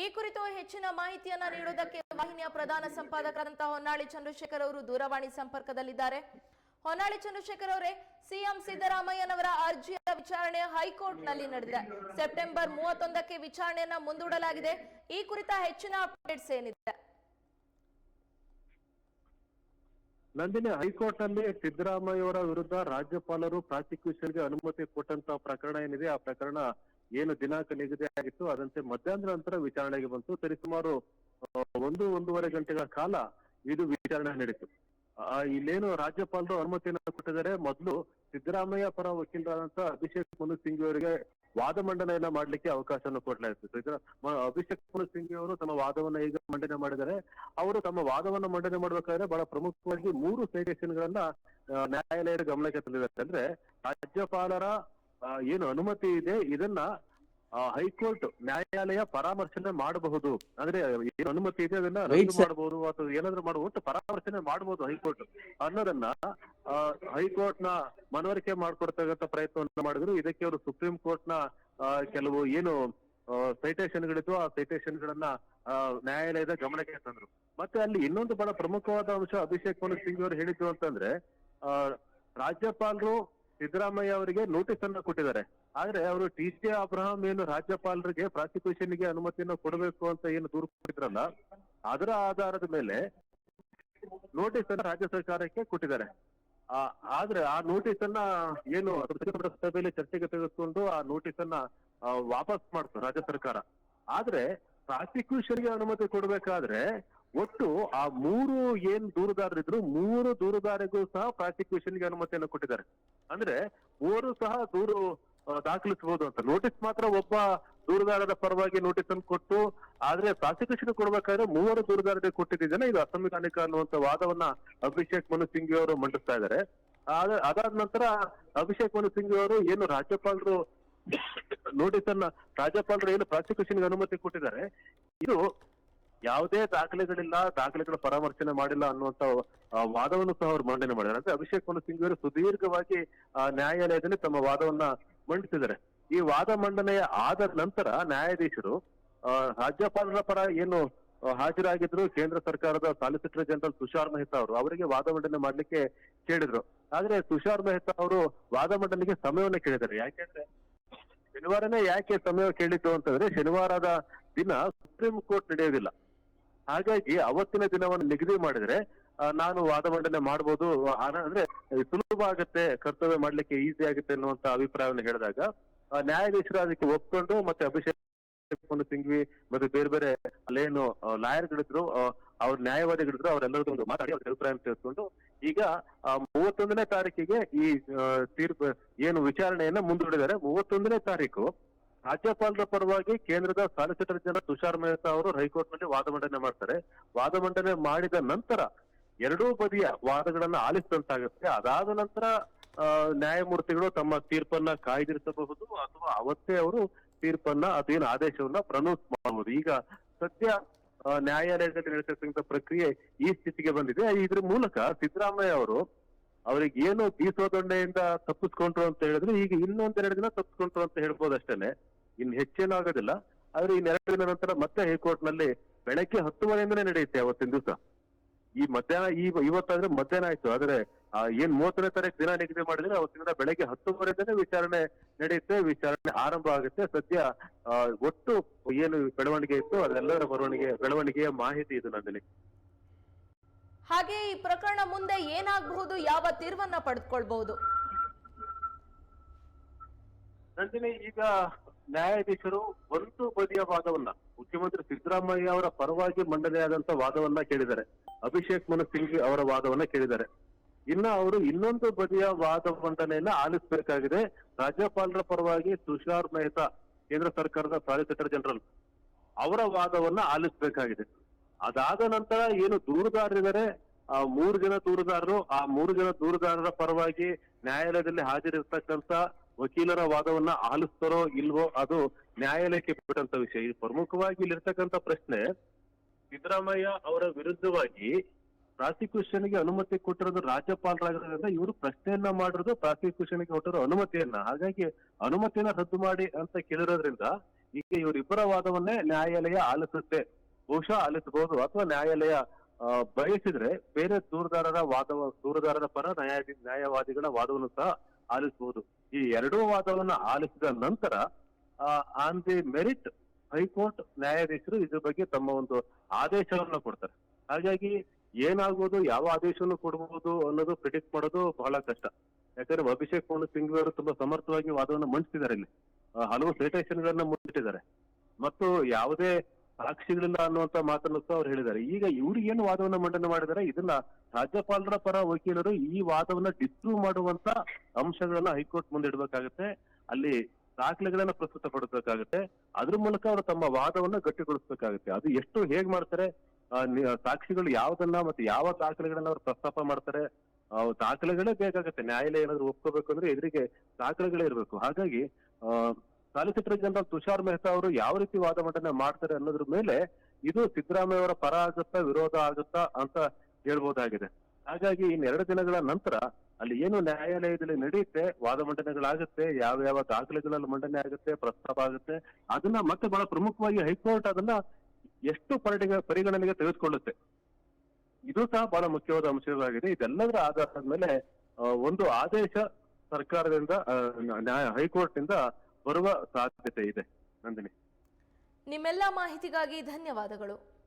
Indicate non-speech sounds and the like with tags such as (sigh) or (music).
ಈ ಕುರಿತು ಹೆಚ್ಚಿನ ಮಾಹಿತಿಯನ್ನ ನೀಡುವುದಕ್ಕೆ ವಾಹಿನಿಯ ಪ್ರಧಾನ ಸಂಪಾದಕರಂತಹ ಹೊನ್ನಾಳಿ ಚಂದ್ರಶೇಖರ್ ಅವರು ದೂರವಾಣಿ ಸಂಪರ್ಕದಲ್ಲಿದ್ದಾರೆ. ಹೊನ್ನಾಳಿ ಚಂದ್ರಶೇಖರ್ ಅವರೇ, ಸಿಎಂ ಸಿದ್ದರಾಮಯ್ಯನವರ ಅರ್ಜಿಯ ವಿಚಾರಣೆ ಹೈಕೋರ್ಟ್ನಲ್ಲಿ ನಡೆದಿದೆ. ಸೆಪ್ಟೆಂಬರ್ ಮೂವತ್ತೊಂದಕ್ಕೆ ವಿಚಾರಣೆಯನ್ನ ಮುಂದೂಡಲಾಗಿದೆ. ಈ ಕುರಿತ ಹೆಚ್ಚಿನ ಅಪ್ಡೇಟ್ಸ್ ಏನಿದೆ? ನಂದಿನಿ ಹೈಕೋರ್ಟ್ನಲ್ಲಿ ಸಿದ್ದರಾಮಯ್ಯ ಅವರ ವಿರುದ್ಧ ರಾಜ್ಯಪಾಲರು ಪ್ರಾಸಿಕ್ಯೂಷನ್ಗೆ ಅನುಮತಿ ಕೊಟ್ಟಂತ ಪ್ರಕರಣ ಏನಿದೆ? ಆ ಪ್ರಕರಣ ಏನು ದಿನಾಂಕ ನಿಗದಿ ಆಗಿತ್ತು ಅದಂತೆ ಮಧ್ಯಾಹ್ನ ನಂತರ ವಿಚಾರಣೆಗೆ ಬಂತು. ಸರಿಸುಮಾರು ಒಂದು ಒಂದೂವರೆ ಗಂಟೆಗಳ ಕಾಲ ಇದು ವಿಚಾರಣೆ ನಡೀತು. ಆ, ಇಲ್ಲೇನು ರಾಜ್ಯಪಾಲರು ಅನುಮತಿಯನ್ನು ಕೊಟ್ಟಿದ್ದಾರೆ. ಮೊದಲು ಸಿದ್ದರಾಮಯ್ಯ ಪರ ವಕೀಲರಾದಂತ ಅಭಿಷೇಕ್ ಮನು ಸಿಂಗ್ ಅವರಿಗೆ ವಾದ ಮಂಡನೆಯನ್ನ ಮಾಡ್ಲಿಕ್ಕೆ ಅವಕಾಶವನ್ನು ಕೊಡಲಾಯಿತು ಅಭಿಷೇಕ್ ಮನು ಸಿಂಗ್ ಅವರು ತಮ್ಮ ವಾದವನ್ನ ಈಗ ಮಂಡನೆ ಮಾಡಿದ್ದಾರೆ. ಅವರು ತಮ್ಮ ವಾದವನ್ನ ಮಂಡನೆ ಮಾಡಬೇಕಾದ್ರೆ ಬಹಳ ಪ್ರಮುಖವಾಗಿ ಮೂರು ಸೈಟೇಷನ್ ನ್ಯಾಯಾಲಯದ ಗಮನಕ್ಕೆ ತಂದಿದ್ದಾರೆ. ಅಂದ್ರೆ ರಾಜ್ಯಪಾಲರ ಏನು ಅನುಮತಿ ಇದೆ? ಇದನ್ನ ಹೈಕೋರ್ಟ್ ನ್ಯಾಯಾಲಯ ಪರಾಮರ್ಶನೆ ಮಾಡಬಹುದು. ಅಂದ್ರೆ ಏನು ಅನುಮತಿ ಇದೆ ಅದನ್ನ ರದ್ದು ಮಾಡಬಹುದು ಅಥವಾ ಏನಾದ್ರು ಮಾಡಬಹುದು ಒಟ್ಟು ಪರಾಮರ್ಶನೆ ಮಾಡಬಹುದು ಹೈಕೋರ್ಟ್. ಅನ್ನೋದನ್ನ ಹೈಕೋರ್ಟ್ನ ಮನವರಿಕೆ ಮಾಡ್ಕೊಡ್ತಕ್ಕಂಥ ಪ್ರಯತ್ನವನ್ನ ಮಾಡಿದ್ರು. ಇದಕ್ಕೆ ಅವರು ಸುಪ್ರೀಂ ಕೋರ್ಟ್ನ ಕೆಲವು ಏನು ಸೈಟೇಷನ್ ಗಳಿದ್ವು ಆ ಸೈಟೇಷನ್ ಗಳನ್ನ ನ್ಯಾಯಾಲಯದ ಗಮನಕ್ಕೆ ತಂದ್ರು. ಮತ್ತೆ ಅಲ್ಲಿ ಇನ್ನೊಂದು ಬಹಳ ಪ್ರಮುಖವಾದ ಅಂಶ ಅಭಿಷೇಕ್ ಮನು ಸಿಂಗ್ ಅವರು ಹೇಳಿದ್ರು ಅಂತಂದ್ರೆ ರಾಜ್ಯಪಾಲರು ಸಿದ್ದರಾಮಯ್ಯ ಅವರಿಗೆ ನೋಟಿಸ್ ಅನ್ನ ಕೊಟ್ಟಿದ್ದಾರೆ. ಆದ್ರೆ ಅವರು ಟಿ ಸಿ ಅಬ್ರಹಾಂ ಏನು ರಾಜ್ಯಪಾಲರಿಗೆ ಪ್ರಾಸಿಕ್ಯೂಷನ್ಗೆ ಅನುಮತಿಯನ್ನು ಕೊಡಬೇಕು ಅಂತ ಏನು ದೂರು ಕೊಟ್ಟಿದ್ರಲ್ಲ, ಅದರ ಆಧಾರದ ಮೇಲೆ ನೋಟಿಸ್ ಅನ್ನ ರಾಜ್ಯ ಸರ್ಕಾರಕ್ಕೆ ಕೊಟ್ಟಿದ್ದಾರೆ. ಆದ್ರೆ ಆ ನೋಟಿಸ್ ಅನ್ನ ಏನು ಸಭೆಯಲ್ಲಿ ಚರ್ಚೆಗೆ ತೆಗೆದುಕೊಂಡು ಆ ನೋಟಿಸ್ ಅನ್ನ ವಾಪಸ್ ಮಾಡ್ತು ರಾಜ್ಯ ಸರ್ಕಾರ. ಆದ್ರೆ ಪ್ರಾಸಿಕ್ಯೂಷನ್ಗೆ ಅನುಮತಿ ಕೊಡ್ಬೇಕಾದ್ರೆ ಒಟ್ಟು ಆ ಮೂರು ಏನ್ ದೂರುದಾರರಿದ್ರು ಮೂರು ದೂರುದಾರಿಗೂ ಸಹ ಪ್ರಾಸಿಕ್ಯೂಷನ್ಗೆ ಅನುಮತಿಯನ್ನು ಕೊಟ್ಟಿದ್ದಾರೆ. ಅಂದ್ರೆ ಮೂರು ಸಹ ದೂರು ದಾಖಲಿಸಬಹುದು ಅಂತ. ನೋಟಿಸ್ ಮಾತ್ರ ಒಬ್ಬ ದೂರುದಾರರ ಪರವಾಗಿ ನೋಟಿಸ್ ಅನ್ನು ಕೊಟ್ಟು, ಆದ್ರೆ ಪ್ರಾಸಿಕ್ಯೂಷನ್ ಕೊಡ್ಬೇಕಾದ್ರೆ ಮೂವರು ದೂರುದಾರರಿಗೆ ಕೊಟ್ಟಿದ್ದೇನೆ ಇದು ಅಸಂವಿಧಾನಿಕ ಅನ್ನುವಂತ ವಾದವನ್ನ ಅಭಿಷೇಕ್ ಮನು ಸಿಂಗ್ ಅವರು ಮಂಡಿಸ್ತಾ ಇದ್ದಾರೆ. ಆದ ಅದಾದ ನಂತರ ಅಭಿಷೇಕ್ ಮನು ಸಿಂಗ್ ಅವರು ಏನು ರಾಜ್ಯಪಾಲರು (coughs) ನೋಟಿಸ್ ಅನ್ನ ರಾಜ್ಯಪಾಲರು ಏನು ಪ್ರಾಸಿಕ್ಯೂಷನ್ ಅನುಮತಿ ಕೊಟ್ಟಿದ್ದಾರೆ, ಇದು ಯಾವುದೇ ದಾಖಲೆಗಳಿಲ್ಲ, ದಾಖಲೆಗಳ ಪರಾಮರ್ಶನೆ ಮಾಡಿಲ್ಲ ಅನ್ನುವಂತ ವಾದವನ್ನು ಸಹ ಅವರು ಮಂಡನೆ ಮಾಡಿದ್ದಾರೆ. ಅಂದ್ರೆ ಅಭಿಷೇಕ್ ಮನು ಸಿಂಗ್ ಅವರು ಸುದೀರ್ಘವಾಗಿ ನ್ಯಾಯಾಲಯದಲ್ಲಿ ತಮ್ಮ ವಾದವನ್ನ ಮಂಡಿಸಿದ್ದಾರೆ. ಈ ವಾದ ಮಂಡನೆಯ ಆದ ನಂತರ ನ್ಯಾಯಾಧೀಶರು ರಾಜ್ಯಪಾಲರ ಪರ ಏನು ಹಾಜರಾಗಿದ್ರು, ಕೇಂದ್ರ ಸರ್ಕಾರದ ಸಾಲಿಸಿಟರ್ ಜನರಲ್ ತುಷಾರ್ ಮೆಹ್ತಾ ಅವರು, ಅವರಿಗೆ ವಾದ ಮಂಡನೆ ಮಾಡ್ಲಿಕ್ಕೆ ಕೇಳಿದ್ರು. ಆದ್ರೆ ತುಷಾರ್ ಮೆಹ್ತಾ ಅವರು ವಾದ ಮಂಡನೆಗೆ ಸಮಯವನ್ನ ಕೇಳಿದ್ದಾರೆ. ಯಾಕೆಂದ್ರೆ, ಶನಿವಾರನೇ ಯಾಕೆ ಸಮಯ ಕೇಳಿದ್ದು ಅಂತಂದ್ರೆ, ಶನಿವಾರದ ದಿನ ಸುಪ್ರೀಂ ಕೋರ್ಟ್ ನಡೆಯೋದಿಲ್ಲ. ಹಾಗಾಗಿ ಅವತ್ತಿನ ದಿನವನ್ನು ನಿಗದಿ ಮಾಡಿದ್ರೆ ನಾನು ವಾದ ಮಂಡನೆ ಮಾಡಬಹುದು ಅಂದ್ರೆ ಸುಲಭ ಆಗತ್ತೆ, ಕರ್ತವ್ಯ ಮಾಡ್ಲಿಕ್ಕೆ ಈಸಿ ಆಗುತ್ತೆ ಅನ್ನುವಂತ ಅಭಿಪ್ರಾಯವನ್ನು ಹೇಳಿದಾಗ ನ್ಯಾಯಾಧೀಶರು ಅದಕ್ಕೆ ಒಪ್ಕೊಂಡು ಮತ್ತೆ ಅಭಿಷೇಕ್ ಸಿಂಗ್ವಿ ಮತ್ತೆ ಬೇರೆ ಬೇರೆ ಅಲ್ಲೇನು ಲಾಯರ್ಗಳಿದ್ರು ಅವ್ರ ನ್ಯಾಯವಾದಿಗಳಿದ್ರು, ಅವರೆಲ್ಲರದ್ದು ಮಾತಾಡಿ ಅವ್ರ ಅಭಿಪ್ರಾಯ ತಿಳ್ಕೊಂಡು ಈಗ ಮೂವತ್ತೊಂದನೇ ತಾರೀಕಿಗೆ ಈ ತೀರ್ಪು, ಏನು ವಿಚಾರಣೆಯನ್ನ ಮುಂದೂಡಿದ್ದಾರೆ. ಮೂವತ್ತೊಂದನೇ ತಾರೀಕು ರಾಜ್ಯಪಾಲರ ಪರವಾಗಿ ಕೇಂದ್ರದ ಸಾಲಿಸಿಟರ್ ಜನರಲ್ ತುಷಾರ್ ಮೆಹ್ತಾ ಅವರು ಹೈಕೋರ್ಟ್ನಲ್ಲಿ ವಾದ ಮಂಡನೆ ಮಾಡ್ತಾರೆ. ವಾದ ಮಂಡನೆ ಮಾಡಿದ ನಂತರ ಎರಡೂ ಬದಿಯ ವಾದಗಳನ್ನ ಆಲಿಸಿದಂತಾಗುತ್ತೆ. ಅದಾದ ನಂತರ ನ್ಯಾಯಮೂರ್ತಿಗಳು ತಮ್ಮ ತೀರ್ಪನ್ನ ಕಾಯ್ದಿರಿಸಬಹುದು ಅಥವಾ ಅವತ್ತೇ ಅವರು ತೀರ್ಪನ್ನ ಅದೇನು ಆದೇಶವನ್ನ ಪ್ರನೌನ್ಸ್ ಮಾಡಬಹುದು. ಈಗ ಸದ್ಯ ನ್ಯಾಯಾಲಯದಲ್ಲಿ ನಡೆಸಿರ್ತಕ್ಕಂಥ ಪ್ರಕ್ರಿಯೆ ಈ ಸ್ಥಿತಿಗೆ ಬಂದಿದೆ. ಇದ್ರ ಮೂಲಕ ಸಿದ್ದರಾಮಯ್ಯ ಅವರು ಅವ್ರಿಗೆ ಏನು ಬೀಸೋ ದೊಣ್ಣೆಯಿಂದ ತಪ್ಪಿಸ್ಕೊಂಡ್ರು ಅಂತ ಹೇಳಿದ್ರೆ ಈಗ ಇನ್ನೊಂದೆರಡು ದಿನ ತಪ್ಪಿಸ್ಕೊಂಡ್ರು ಅಂತ ಹೇಳ್ಬೋದು ಅಷ್ಟೇನೆ. ಇನ್ ಹೆಚ್ಚೇನು ಆಗೋದಿಲ್ಲ. ಆದ್ರೆ ಇನ್ನೆರಡು ದಿನ ನಂತರ ಮತ್ತೆ ಹೈಕೋರ್ಟ್ನಲ್ಲಿ ಬೆಳಗ್ಗೆ ಹತ್ತುವರೆಯಿಂದನೇ ನಡೆಯುತ್ತೆ ಅವತ್ತಿನ ದಿವಸ. ಈ ಮಧ್ಯಾಹ್ನ, ಈ ಇವತ್ತಾದ್ರೆ ಮಧ್ಯಾಹ್ನ ಆಯ್ತು. ಆದ್ರೆ ಏನ್ ಮೂವತ್ತನೇ ತಾರೀಕು ದಿನ ನಿಗದಿ ಮಾಡಿದ್ರೆ ಅವತ್ತಿನ ಬೆಳಗ್ಗೆ ಹತ್ತುವರೆಯಿಂದನೇ ವಿಚಾರಣೆ ನಡೆಯುತ್ತೆ. ವಿಚಾರಣೆ ಆರಂಭ ಆಗುತ್ತೆ. ಸದ್ಯ ಒಟ್ಟು ಏನು ಬೆಳವಣಿಗೆ ಇತ್ತು ಅದೆಲ್ಲರ ಬರವಣಿಗೆ, ಬೆಳವಣಿಗೆಯ ಮಾಹಿತಿ ಇದು ನಂದಿನಿ ಹಾಗೆ ಈ ಪ್ರಕರಣ ಮುಂದೆ ಏನಾಗಬಹುದು ಯಾವ ತೀರ್ವನ್ನ ಪಡೆದುಕೊಳ್ಬಹುದು? ನಂದಿನಿ, ಈಗ ನ್ಯಾಯಾಧೀಶರು ಒಂದು ಬದಿಯ ವಾದವನ್ನ, ಮುಖ್ಯಮಂತ್ರಿ ಸಿದ್ದರಾಮಯ್ಯ ಅವರ ಪರವಾಗಿ ಮಂಡನೆಯಾದಂತ ವಾದವನ್ನ ಕೇಳಿದ್ದಾರೆ. ಅಭಿಷೇಕ್ ಮನು ಸಿಂಘ್ವಿ ಅವರ ವಾದವನ್ನ ಕೇಳಿದ್ದಾರೆ. ಇನ್ನ ಅವರು ಇನ್ನೊಂದು ಬದಿಯ ವಾದ ಮಂಡನೆಯನ್ನ ಆಲಿಸಬೇಕಾಗಿದೆ. ರಾಜ್ಯಪಾಲರ ಪರವಾಗಿ ತುಷಾರ್ ಮೆಹ್ತಾ, ಕೇಂದ್ರ ಸರ್ಕಾರದ ಸಾಲಿಸಿಟರ್ ಜನರಲ್, ಅವರ ವಾದವನ್ನ ಆಲಿಸಬೇಕಾಗಿದೆ. ಅದಾದ ನಂತರ ಏನು ದೂರುದಾರರಿದ್ದಾರೆ ಆ ಮೂರು ಜನ ದೂರುದಾರರು, ಆ ಮೂರು ಜನ ದೂರುದಾರರ ಪರವಾಗಿ ನ್ಯಾಯಾಲಯದಲ್ಲಿ ಹಾಜರಿರ್ತಕ್ಕಂತ ವಕೀಲರ ವಾದವನ್ನ ಆಲಿಸ್ತಾರೋ ಇಲ್ವೋ ಅದು ನ್ಯಾಯಾಲಯಕ್ಕೆ ಬಿಟ್ಟಂತ ವಿಷಯ. ಇದು ಪ್ರಮುಖವಾಗಿ ಇಲ್ಲಿರ್ತಕ್ಕಂಥ ಪ್ರಶ್ನೆ, ಸಿದ್ದರಾಮಯ್ಯ ಅವರ ವಿರುದ್ಧವಾಗಿ ಪ್ರಾಸಿಕ್ಯೂಷನ್ಗೆ ಅನುಮತಿ ಕೊಟ್ಟಿರೋದು ರಾಜ್ಯಪಾಲರಾಗಿರೋದ್ರಿಂದ ಇವರು ಪ್ರಶ್ನೆಯನ್ನ ಮಾಡಿರೋದು ಪ್ರಾಸಿಕ್ಯೂಷನ್ಗೆ ಕೊಟ್ಟಿರೋ ಅನುಮತಿಯನ್ನ. ಹಾಗಾಗಿ ಅನುಮತಿಯನ್ನ ರದ್ದು ಮಾಡಿ ಅಂತ ಕೇಳಿರೋದ್ರಿಂದ ಈಗ ಇವರಿಬ್ಬರ ವಾದವನ್ನೇ ನ್ಯಾಯಾಲಯ ಆಲಿಸುತ್ತೆ. ಬಹುಶಃ ಆಲಿಸಬಹುದು ಅಥವಾ ನ್ಯಾಯಾಲಯ ಬಯಸಿದ್ರೆ ಬೇರೆ ದೂರದಾರರ ವಾದ, ದೂರದಾರರ ಪರ ನ್ಯಾಯಾಧಿ, ನ್ಯಾಯವಾದಿಗಳ ವಾದವನ್ನು ಸಹ ಆಲಿಸಬಹುದು. ಈ ಎರಡೂ ವಾದವನ್ನು ಆಲಿಸಿದ ನಂತರ ಆನ್ ದಿ ಮೆರಿಟ್ ಹೈಕೋರ್ಟ್ ನ್ಯಾಯಾಧೀಶರು ಇದ್ರ ಬಗ್ಗೆ ತಮ್ಮ ಒಂದು ಆದೇಶವನ್ನು ಕೊಡ್ತಾರೆ. ಹಾಗಾಗಿ ಏನಾಗ್ಬೋದು ಯಾವ ಆದೇಶವನ್ನು ಕೊಡಬಹುದು ಅನ್ನೋದು ಪ್ರಿಡಿಕ್ಟ್ ಮಾಡೋದು ಬಹಳ ಕಷ್ಟ. ಯಾಕಂದ್ರೆ ಅಭಿಷೇಕ್ ಮನು ಸಿಂಘ್ವಿ ಅವರು ತುಂಬಾ ಸಮರ್ಥವಾಗಿ ವಾದವನ್ನು ಮಂಡಿಸಿದ್ದಾರೆ ಇಲ್ಲಿ. ಹಲವು ಸೈಟೇಷನ್ ಗಳನ್ನ ಮುಂದಿಟ್ಟಿದ್ದಾರೆ. ಮತ್ತು ಯಾವುದೇ ಸಾಕ್ಷಿಗಳಿಲ್ಲ ಅನ್ನುವಂತ ಮಾತನ್ನು ಸಹ ಅವ್ರು ಹೇಳಿದ್ದಾರೆ. ಈಗ ಏನು ವಾದವನ್ನ ಮಂಡನೆ ಮಾಡಿದ್ದಾರೆ ಇದನ್ನ ರಾಜ್ಯಪಾಲರ ಪರ ವಕೀಲರು ಈ ವಾದವನ್ನ ಡಿಸ್ಪ್ರೂವ್ ಮಾಡುವಂತ ಅಂಶಗಳನ್ನ ಹೈಕೋರ್ಟ್ ಮುಂದೆ ಇಡಬೇಕಾಗುತ್ತೆ. ಅಲ್ಲಿ ದಾಖಲೆಗಳನ್ನ ಪ್ರಸ್ತುತ ಪ್ರಸ್ತುತಪಡಿಸಬೇಕಾಗುತ್ತೆ ಅದ್ರ ಮೂಲಕ ಅವರು ತಮ್ಮ ವಾದವನ್ನ ಗಟ್ಟಿಗೊಳಿಸಬೇಕಾಗುತ್ತೆ. ಅದು ಎಷ್ಟು ಹೇಗ್ ಮಾಡ್ತಾರೆ? ಸಾಕ್ಷಿಗಳು ಯಾವ್ದನ್ನ ಮತ್ತೆ ಯಾವ ದಾಖಲೆಗಳನ್ನ ಅವ್ರು ಪ್ರಸ್ತಾಪ ಮಾಡ್ತಾರೆ? ದಾಖಲೆಗಳೇ ಬೇಕಾಗುತ್ತೆ. ನ್ಯಾಯಾಲಯ ಏನಾದ್ರು ಒಪ್ಕೋಬೇಕು ಅಂದ್ರೆ ಎದುರಿಗೆ ದಾಖಲೆಗಳೇ ಇರಬೇಕು. ಹಾಗಾಗಿ ಸಾಲಿಸಿಟರ್ ಜನರಲ್ ತುಷಾರ್ ಮೆಹ್ತಾ ಅವರು ಯಾವ ರೀತಿ ವಾದ ಮಂಡನೆ ಮಾಡ್ತಾರೆ ಅನ್ನೋದ್ರ ಮೇಲೆ ಇದು ಸಿದ್ದರಾಮಯ್ಯ ಅವರ ಪರ ಆಗುತ್ತಾ, ವಿರೋಧ ಆಗುತ್ತಾ ಅಂತ ಹೇಳ್ಬೋದಾಗಿದೆ. ಹಾಗಾಗಿ ಇನ್ನೆರಡು ದಿನಗಳ ನಂತರ ಅಲ್ಲಿ ಏನು ನ್ಯಾಯಾಲಯದಲ್ಲಿ ನಡೆಯುತ್ತೆ, ವಾದ ಮಂಡನೆಗಳಾಗುತ್ತೆ, ಯಾವ ಯಾವ ದಾಖಲೆಗಳಲ್ಲಿ ಮಂಡನೆ ಆಗುತ್ತೆ, ಪ್ರಸ್ತಾಪ ಆಗುತ್ತೆ, ಅದನ್ನ ಮತ್ತೆ ಬಹಳ ಪ್ರಮುಖವಾಗಿ ಹೈಕೋರ್ಟ್ ಅದನ್ನ ಎಷ್ಟು ಪರಿಗ ಪರಿಗಣನೆಗೆ ತೆಗೆದುಕೊಳ್ಳುತ್ತೆ. ಇದು ಸಹ ಬಹಳ ಮುಖ್ಯವಾದ ಅಂಶವಾಗಿದೆ ಇದೆಲ್ಲದರ ಆಧಾರದ ಮೇಲೆ ಒಂದು ಆದೇಶ ಸರ್ಕಾರದಿಂದ ಹೈಕೋರ್ಟ್ನಿಂದ ಬರುವ ಸಾಧ್ಯತೆ ಇದೆ ನಂದಿನಿ. ನಿಮ್ಮೆಲ್ಲ ಮಾಹಿತಿಗಾಗಿ ಧನ್ಯವಾದಗಳು.